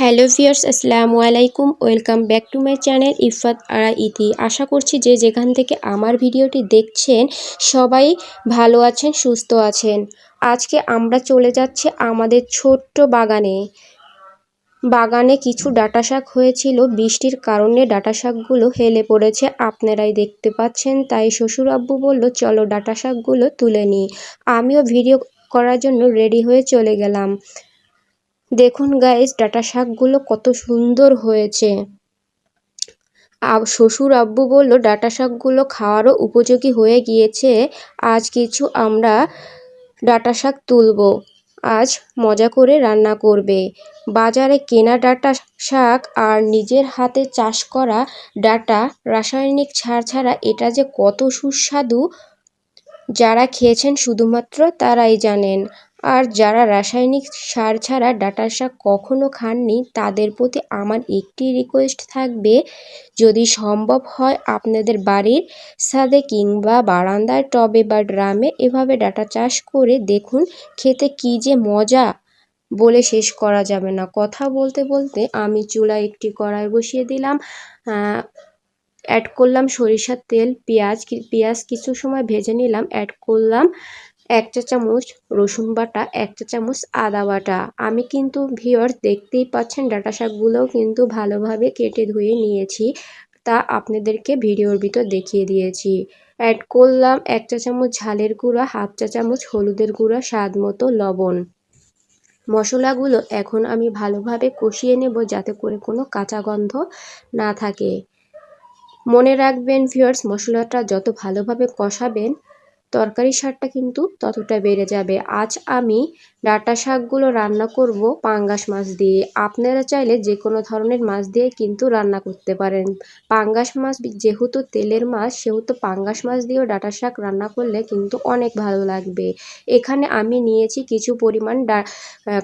Hello viewers আসসালামু আলাইকুম। Welcome back to my channel Ifat Ara Iti. আশা করছি যে যেখান থেকে আমার ভিডিওটি দেখছেন, সবাই ভালো আছেন, সুস্থ আছেন। আজকে আমরা চলে যাচ্ছি আমাদের ছোট্ট বাগানে। বাগানে কিছু ডাটা শাক হয়েছিল, বৃষ্টির কারণে ডাটা শাকগুলো হেলে পড়েছে, আপনারাই দেখতে পাচ্ছেন। তাই শ্বশুর আব্বু বলল, চলো ডাটা শাকগুলো তুলে নিই। আমিও ভিডিও করার জন্য রেডি হয়ে চলে গেলাম। দেখুন গাইস ডাটা শাকগুলো কত সুন্দর হয়েছে। শ্বশুর আব্বু বলল, ডাটা শাকগুলো খাওয়ারও উপযোগী হয়ে গিয়েছে। আজ কিছু আমরা ডাটা শাক তুলব। আজ মজা করে রান্না করবে। বাজারে কেনা ডাটা শাক আর নিজের হাতে চাষ করা ডাটা, রাসায়নিক ছাড় ছাড়া এটা যে কত সুস্বাদু, যারা খেয়েছেন শুধুমাত্র তারাই জানেন। আর যারা রাসায়নিক সার ছাড়া ডাটা শাক কখনো খাননি, তাদের প্রতি আমার একটি রিকোয়েস্ট থাকবে, যদি সম্ভব হয় আপনাদের বাড়ির ছাদে কিংবা বারান্দায় টবে বা ড্রামে এভাবে ডাটা চাষ করে দেখুন, খেতে কী যে মজা বলে শেষ করা যাবে না। কথা বলতে বলতে আমি চুলায় একটি কড়াই বসিয়ে দিলাম। অ্যাড করলাম সরিষার তেল, পেঁয়াজ পেঁয়াজ কিছু সময় ভেজে নিলাম অ্যাড করলাম এক চা চামচ রসুন বাটা, এক চা চামচ আদা বাটা। আমি কিন্তু ভিওর দেখতেই পাচ্ছেন ডাটা শাকগুলোও কিন্তু ভালোভাবে কেটে ধুয়ে নিয়েছি, তা আপনাদেরকে ভিডিওর ভিতর দেখিয়ে দিয়েছি। অ্যাড করলাম এক চা চামচ ঝালের গুঁড়া, হাফ চা চামচ হলুদের গুঁড়া, স্বাদ মতো লবণ। মশলাগুলো এখন আমি ভালোভাবে কষিয়ে নেব যাতে করে কোনো কাঁচা গন্ধ না থাকে। মনে রাখবেন ভিউয়ার্স, মশলাটা যত ভালোভাবে কষাবেন তরকারি স্বাদটা কিন্তু ততটা বেড়ে যাবে। আজ আমি ডাটা শাকগুলো রান্না করব পাঙ্গাস মাছ দিয়ে। আপনারা চাইলে যে কোনো ধরনের মাছ দিয়ে কিন্তু রান্না করতে পারেন। পাঙ্গাস মাছ যেহেতু তেলের মাছ, সেহেতু পাঙ্গাস মাছ দিয়েও ডাটা শাক রান্না করলে কিন্তু অনেক ভালো লাগবে। এখানে আমি নিয়েছি কিছু পরিমাণ ডা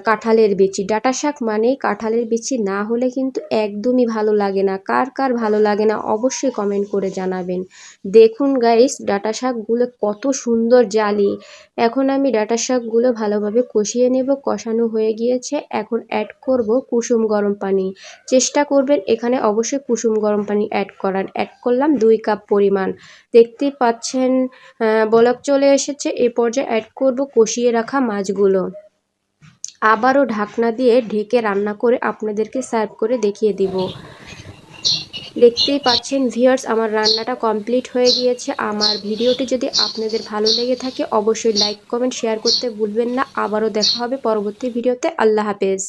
কাঁঠালের বিচি। ডাটা শাক মানেই কাঁঠালের বিচি না হলে কিন্তু একদমই ভালো লাগে না। কার কার ভালো লাগে না অবশ্যই কমেন্ট করে জানাবেন। দেখুন গাইস ডাটা শাকগুলো কত সুন্দর জালি। এখন আমি ডাটা শাকগুলো ভালোভাবে কষিয়ে নেব, কষানো হয়ে গিয়েছে। এখন অ্যাড করব কুসুম গরম পানি। চেষ্টা করবেন এখানে অবশ্যই কুসুম গরম পানি অ্যাড করার। অ্যাড করলাম দুই কাপ পরিমাণ। দেখতেই পাচ্ছেন বলক চলে এসেছে। এ পর্যায়ে অ্যাড করব কষিয়ে রাখা মাছগুলো। আবারও ঢাকনা দিয়ে ঢেকে রান্না করে আপনাদেরকে সার্ভ করে দেখিয়ে দিব। দেখতেই পাচ্ছেন ভিউয়ার্স আমার রান্নাটা কমপ্লিট হয়ে গিয়েছে। আমার ভিডিওটি যদি আপনাদের ভালো লেগে থাকে, অবশ্যই লাইক কমেন্ট শেয়ার করতে ভুলবেন না। আবারও দেখা হবে পরবর্তী ভিডিওতে। আল্লাহ হাফেজ।